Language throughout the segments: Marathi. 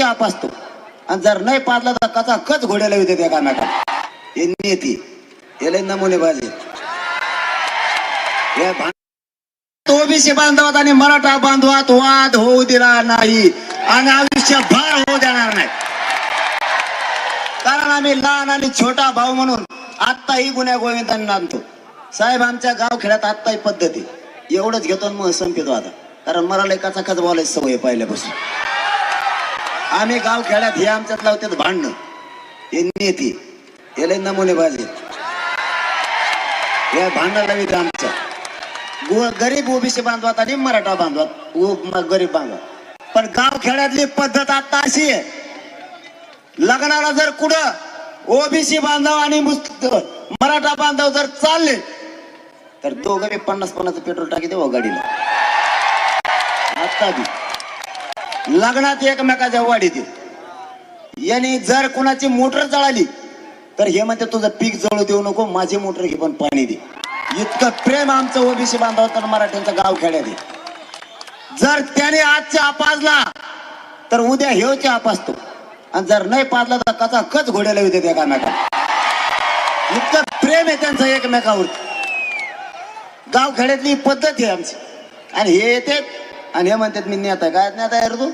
ह्योच आप असतो. आणि जर नाही पाजला तर कचा कच घोड्याला येते त्या कानाका हे नेती याला नमुने बाजी. ओबीसी बांधवात आणि मराठा बांधवात वाद होऊ दिला नाही. आणि आयुष्य भार होऊ देणार नाही. कारण आम्ही लहान आणि छोटा भाऊ म्हणून आत्ताही गुन्ह्या गोविंदांना आणतो. साहेब आमच्या गाव खेड्यात आत्ताही पद्धती. एवढंच घेतो मग संपितो आता. कारण मला लय कचा बोलायची सवय आहे पहिल्यापासून. आम्ही गावखेड्यात हे आमच्यात लावतात भांडणं. हे नेती. याला नमुने बाजे. या भांडण लावित आमच्या. गरीब ओबीसी बांधवात आणि मराठा बांधवात गरीब बांधवात पण गाव खेड्यातली पद्धत आता अशी आहे. लग्नाला जर कुठं ओबीसी बांधव आणि मराठा बांधव जर चालले तर दोघं बी पन्नास पन्नास पेट्रोल टाकी देऊ गाडीला. आता बी. लग्नात एकमेकाच्या वाढीत यांनी जर कुणाची मोटर जळाली तर हे म्हणते तुझं पीक जळू देऊ नको माझी मोटर घे पण पाणी दे. इतकं प्रेम आमचं ओबीसी बांधव तर मराठ्यांचं गाव खेड्यात जर त्याने आजच्या आपाजला पाजला तर उद्या ह्यो आपासतो आणि जर नाही पाजला तर कचा कच घोड्याला येऊ त्या एकामेका इतकं प्रेम आहे त्यांचं एकमेकावर. गाव खेड्यातली पद्धत आहे आमची. आणि हे येते आणि हे म्हणतात मी नेता काय नेता आहे तू?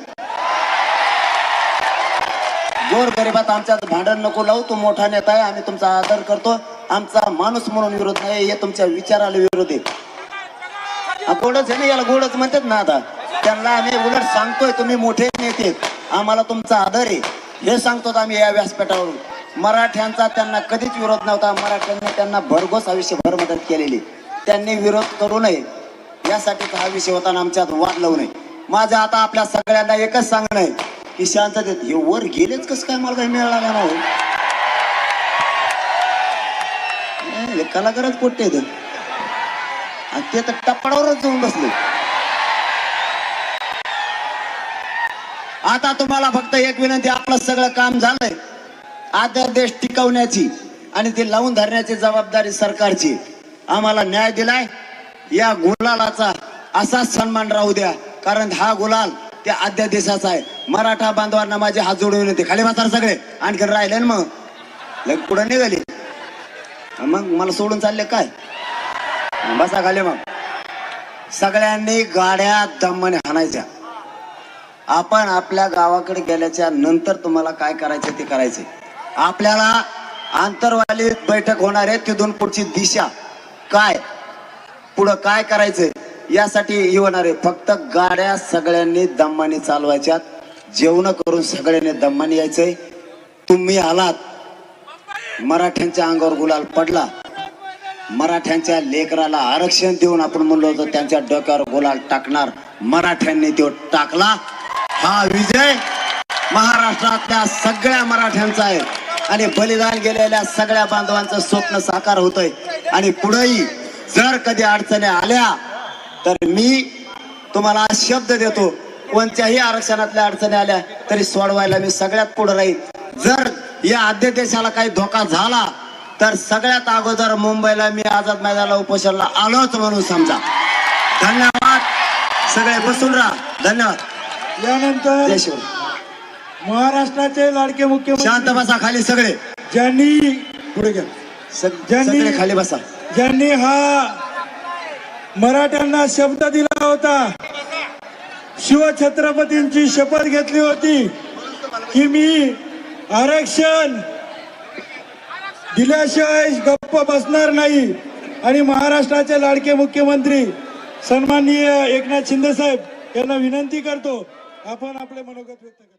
गोर गरिबात आमच्यात भांडण नको लावू तू मोठा नेता आहे आम्ही तुमचा आदर करतो. आमचा माणूस म्हणून विरोध नाही हे तुमच्या विचाराला विरोध आहे. गोडच आहे ना याला गोडच म्हणतात ना आता. त्यांना आम्ही उलट सांगतोय तुम्ही मोठे नेते आम्हाला तुमचा आदर आहे. हे सांगतो आम्ही या व्यासपीठावरून. मराठ्यांचा त्यांना कधीच विरोध नव्हता. मराठ्यांनी त्यांना भरघोस आयुष्यभर मदत केलेली. त्यांनी विरोध करू नये. यासाठीच हा विषय होता आमच्यात वाद लावू नये. माझं आता आपल्या सगळ्यांना एकच सांगणं आहे की शांततेत हे वर गेलेच कसं काय मला काही मिळाला का नाही कलाकारच पोट्टे आणि ते तर टप्पाडावरच जाऊन बसले. आता तुम्हाला फक्त एक विनंती आपलं सगळं काम झालंय. आता देश टिकवण्याची आणि ते लावून धरण्याची जबाबदारी सरकारची. आम्हाला न्याय दिलाय. या गुलालाचा असाच सन्मान राहू द्या. कारण हा गुलाल त्या अध्यादेशाचा आहे. मराठा बांधवांना माझे हात जोडून येते. खाली मात्र सगळे. आणखी राहिले ना मग. लग पुढे निघाली. मग मला सोडून चालले काय? बसा खाली मग. सगळ्यांनी गाड्या दमाने हाणायच्या. आपण आपल्या गावाकडे गेल्याच्यानंतर तुम्हाला काय करायचं ते करायचे. आपल्याला आंतरवाली बैठक होणार आहे तिथून पुढची दिशा. काय? पुढं काय करायचंय? यासाठी हे होणार आहे फक्त गाड्या सगळ्यांनी दम्माने चालवायच्यात. जेवण करून सगळ्यांनी दम्माने यायचंय. तुम्ही आलात. मराठ्यांच्या अंगावर गुलाल पडला. मराठ्यांच्या लेकराला आरक्षण देऊन आपण म्हणलो होतो त्यांच्या डोक्यावर गुलाल टाकणार. मराठ्यांनी तो टाकला. हा विजय महाराष्ट्रातल्या सगळ्या मराठ्यांचा आहे. आणि बलिदान गेलेल्या सगळ्या बांधवांचं स्वप्न साकार होतंय. आणि पुढेही जर कधी अडचणी आल्या तर मी तुम्हाला शब्द देतो. कोणत्याही आरक्षणातल्या अडचणी आल्या तरी सोडवायला मी सगळ्यात पुढे राहील जर या अध्यादेशाला काही धोका झाला तर सगळ्यात अगोदर मुंबईला मी आझाद मैदानाला उपोषणाला आलोच म्हणून समजा. धन्यवाद. सगळे बसून राहा. धन्यवाद. यानंतर महाराष्ट्राचे लाडके शांत मुख्यमंत्री बसा खाली सगळे. ज्यांनी पुढे घ्या ज्यांनी- खाली बसा. ज्यांनी हा मराठ्यांना शब्द दिला होता शिवछत्रपतींची शपथ घेतली होती की मी आरक्षण दिल्याशिवाय गप्प बसणार नाही. आणि महाराष्ट्राचे लाडके मुख्यमंत्री सन्माननीय एकनाथ शिंदे साहेब यांना विनंती करतो. आपण आपले मनोगत व्यक्त करा